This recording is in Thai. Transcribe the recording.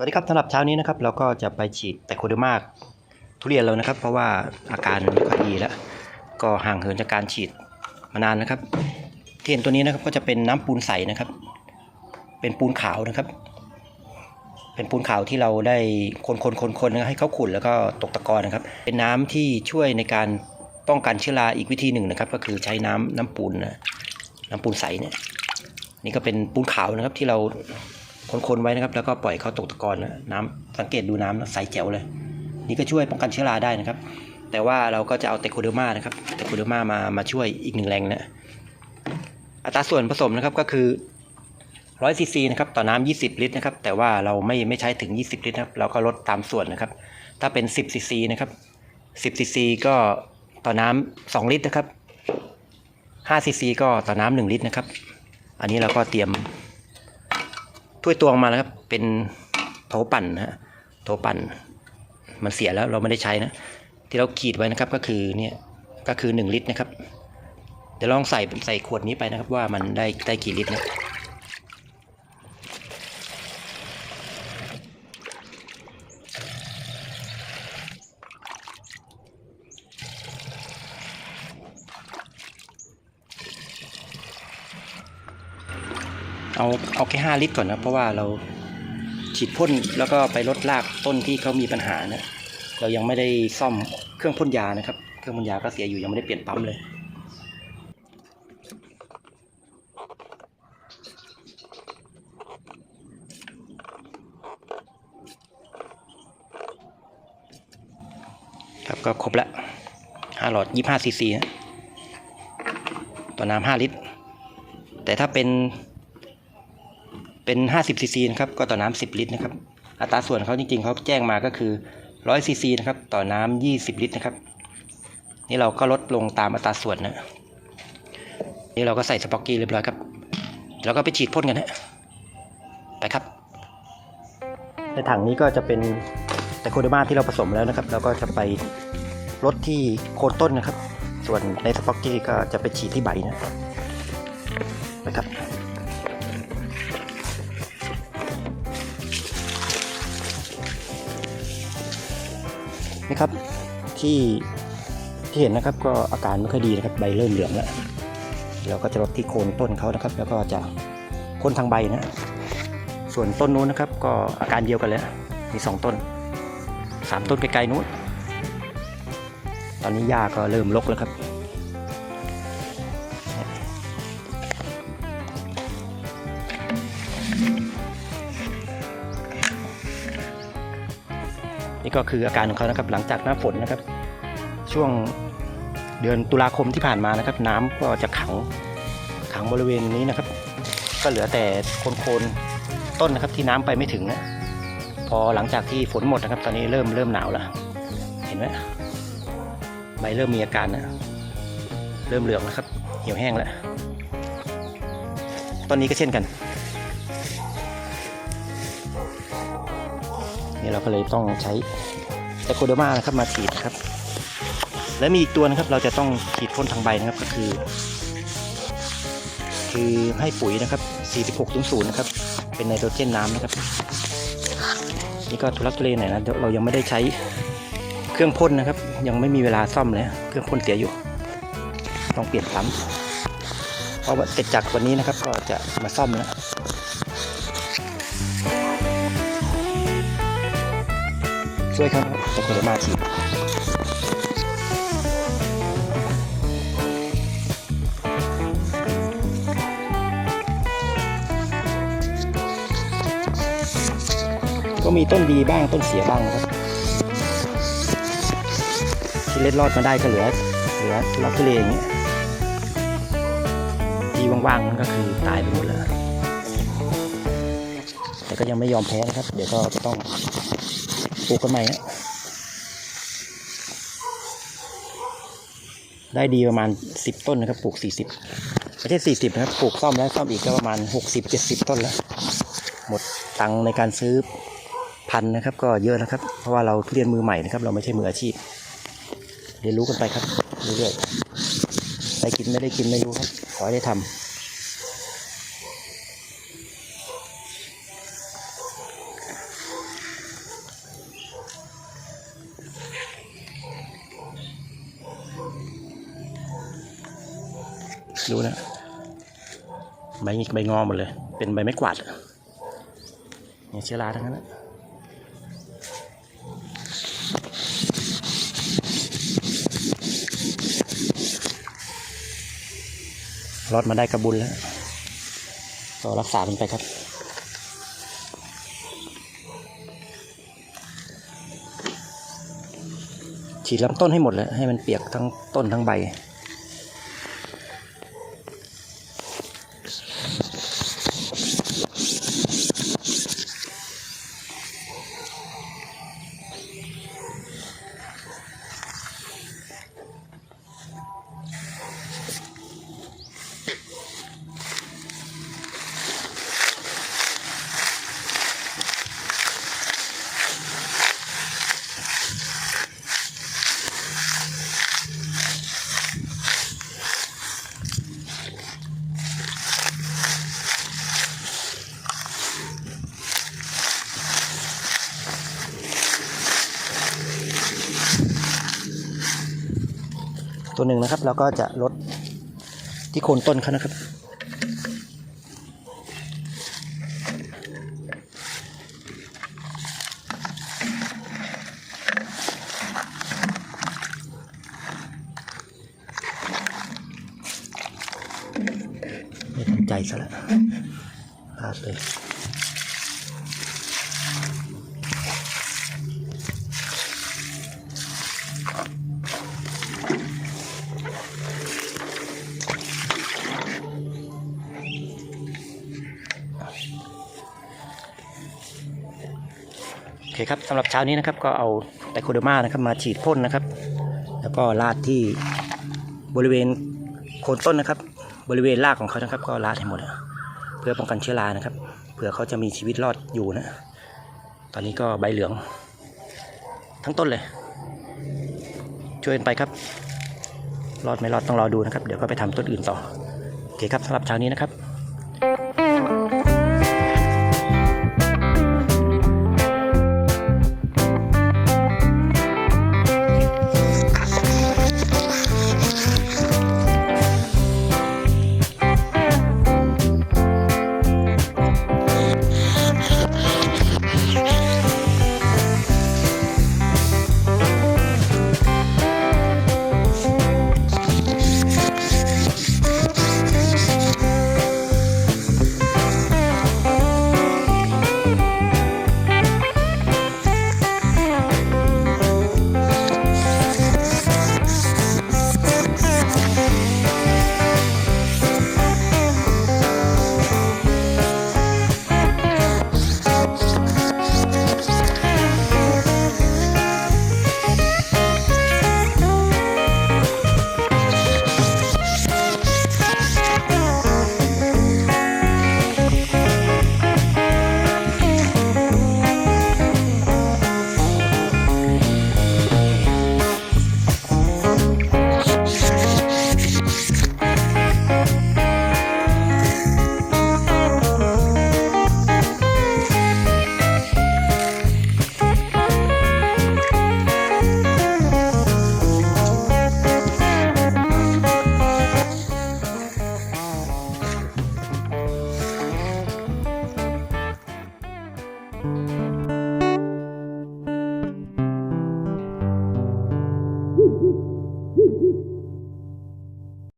สวัสดีครับสำหรับเช้านี้นะครับเราก็จะไปฉีดแต่โคเดมาทุเรียนเรานะครับ เพราะว่าอาการไม่ค่อยดีแล้ว ก็ห่างเหินจากการฉีดมานานนะครับ ที่เห็นตัวนี้นะครับก็จะเป็นน้ำปูนใสนะครับ เป็นปูนขาวนะครับ เป็นปูนขาวที่เราได้คนคนคนคนๆๆให้เขาขุ่นแล้วก็ตกตะกอนนะครับ เป็นน้ำที่ช่วยในการป้องกันเชื้อราอีกวิธีหนึ่งนะครับ ก็คือใช้น้ำน้ำปูนนะน้ำปูนใสเนี่ยนี่ก็เป็นปูนขาวนะครับที่เรา คนๆไว้นะครับ แล้วก็ปล่อยเขาตกตะกอนนะน้ำสังเกตดูน้ำนะใสแจ๋วเลย นี่ก็ช่วยป้องกันเชื้อราได้นะครับ แต่ว่าเราก็จะเอาเตโคเดอร์มานะครับเตโคเดอร์มามามาช่วยอีกหนึ่งแรงนะอัตราส่วนผสมนะครับก็คือ100ซีซีนะครับต่อน้ำ20 ลิตรนะครับ แต่ว่าเราไม่ไม่ใช้ถึง 20 ลิตรนะครับ เราก็ลดตามส่วนนะครับ ถ้าเป็น 10ซีซีนะครับ10ซีซีก็ต่อน้ำ2ลิตรนะครับ5ซีซีก็ต่อน้ำ1ลิตรนะครับ อันนี้เราก็เตรียม ถ้วยตวงมาแล้วครับ เป็นโถปั่นนะฮะโถปั่น มันเสียแล้วเราไม่ได้ใช้นะ ที่เราขีดไว้นะครับก็คือเนี่ยก็คือ 1 ลิตรนะครับเดี๋ยวลองใส่ใส่ขวดนี้ไปนะครับ ว่ามันได้ได้กี่ลิตรนะ เอาเอาแค่ห้าลิตรก่อนนะเพราะว่าเราฉีดพ่นแล้วก็ไปลดรากต้นที่เขามีปัญหานะเรายังไม่ได้ซ่อมเครื่องพ่นยานะครับ เครื่องพ่นยาก็เสียอยู่ยังไม่ได้เปลี่ยนปั๊มเลยครับก็ครบละห้าหลอดยี่ห้าซีซีนะต่อน้ำห้าลิตร แต่ถ้าเป็น เป็น 50ซีซีนะครับก็ต่อน้ำ10 ลิตรนะครับอัตราส่วนเขาจริงๆเขาแจ้งมาก็คือ100ซีซีนะครับต่อน้ำ20 ลิตรนะครับ นี่เราก็ลดลงตามอัตราส่วนนะนี่เราก็ใส่สปอกกี้เรียบร้อยครับแล้วก็ไปฉีดพ่นกันฮะไปครับ ในถังนี้ก็จะเป็นแต่โคเดมาที่เราผสมแล้วนะครับแล้วก็จะไปลดที่โคนต้นนะครับ ส่วนในสปอกกี้ก็จะไปฉีดที่ใบนะไปครับ นะครับ ที่ที่เห็นนะครับก็อาการไม่ค่อยดีนะครับใบเริ่มเหลืองแล้วเราก็จะลดที่โคนต้นเขานะครับ แล้วก็จะพ่นทางใบนะส่วนต้นนู้นนะครับก็อาการเดียวกันเลยมีสองต้นสามต้นไกลๆนู้นตอนนี้หญ้าก็เริ่มรกแล้วครับ นี่ก็คืออาการของเขานะครับหลังจากหน้าฝนนะครับ ช่วงเดือนตุลาคมที่ผ่านมานะครับ น้ำก็จะขังขังบริเวณนี้นะครับ ก็เหลือแต่โคนโคนต้นนะครับที่น้ำไปไม่ถึงนะพอหลังจากที่ฝนหมดนะครับ ตอนนี้เริ่มเริ่มหนาวแล้ว เห็นไหมใบเริ่มมีอาการนะเริ่มเหลืองแล้วครับ เหี่ยวแห้งแล้วต้นนี้ก็เช่นกัน นี่เราก็เลยต้องใช้แอโคเดอร์มานะครับมาฉีดนะครับ และมีอีกตัวนะครับเราจะต้องฉีดพ่นทางใบนะครับก็คือ คือให้ปุ๋ยนะครับ 4600นะครับ เป็นไนโตรเจนน้ำนะครับ นี่ก็ทุลักทุเลหน่อยนะเรายังไม่ได้ใช้เครื่องพ่นนะครับ ยังไม่มีเวลาซ่อมเลยเครื่องพ่นเสียอยู่ ต้องเปลี่ยนปั๊มเพราะว่าเสร็จจากวันนี้นะครับก็จะมาซ่อมแล้ว ช่วยครับแต่คนละมาฉีดก็มีต้นดีบ้างต้นเสียบ้างครับที่เล็ดรอดมาได้ก็เหลือ เหลือทุลักทุเลอย่างเงี้ยที่ว่างๆนั่นก็คือตายไปหมดแล้วแต่ก็ยังไม่ยอมแพ้นะครับ เดี๋ยวก็จะต้อง ปลูกกันใหม่ได้ดีประมาณสิบต้นนะครับปลูกสี่สิบไม่ใช่สี่สิบนะครับปลูกซ่อมแล้วซ่อมอีกก็ประมาณหกสิบเจ็ดสิบต้นแล้ว หมดตังในการซื้อพันนะครับ ก็เยอะนะครับ เพราะว่าเราเรียนมือใหม่นะครับ เราไม่ใช่มืออาชีพ เรียนรู้กันไปครับเรื่อยๆได้กินไม่ได้กินไม่รู้ครับ ขอให้ได้ทำ ดูนะใบใบงอหมดเลย เป็นใบไม้กวาดเนี่ยเชื้อราทั้งนั้นนะรอดมาได้กระบุญแล้วก็รักษามันไปครับฉีดลำต้นให้หมดเลยให้มันเปียกทั้งต้นทั้งใบ ตัวหนึ่งนะครับ เราก็จะลดที่โคนต้นเขานะครับ ไม่ทันใจซะแล้วพลาดเลย คครับสำหรับเช้านี้นะครับก็เอาไตโคเดอร์มานะครับมาฉีดพ่นนะครับ แล้วก็ราดที่บริเวณโคนต้นนะครับ บริเวณรากของเขานะครับ ก็ราดให้หมด เพื่อป้องกันเชื้อรานะครับเผื่อเขาจะมีชีวิตรอดอยู่นะ ตอนนี้ก็ใบเหลือง ทั้งต้นเลย ช่วยกันไปครับ รอดไม่รอดต้องรอดูนะครับ เดี๋ยวก็ไปทำต้นอื่นต่อโอเคครับสำหรับเช้านี้นะครับ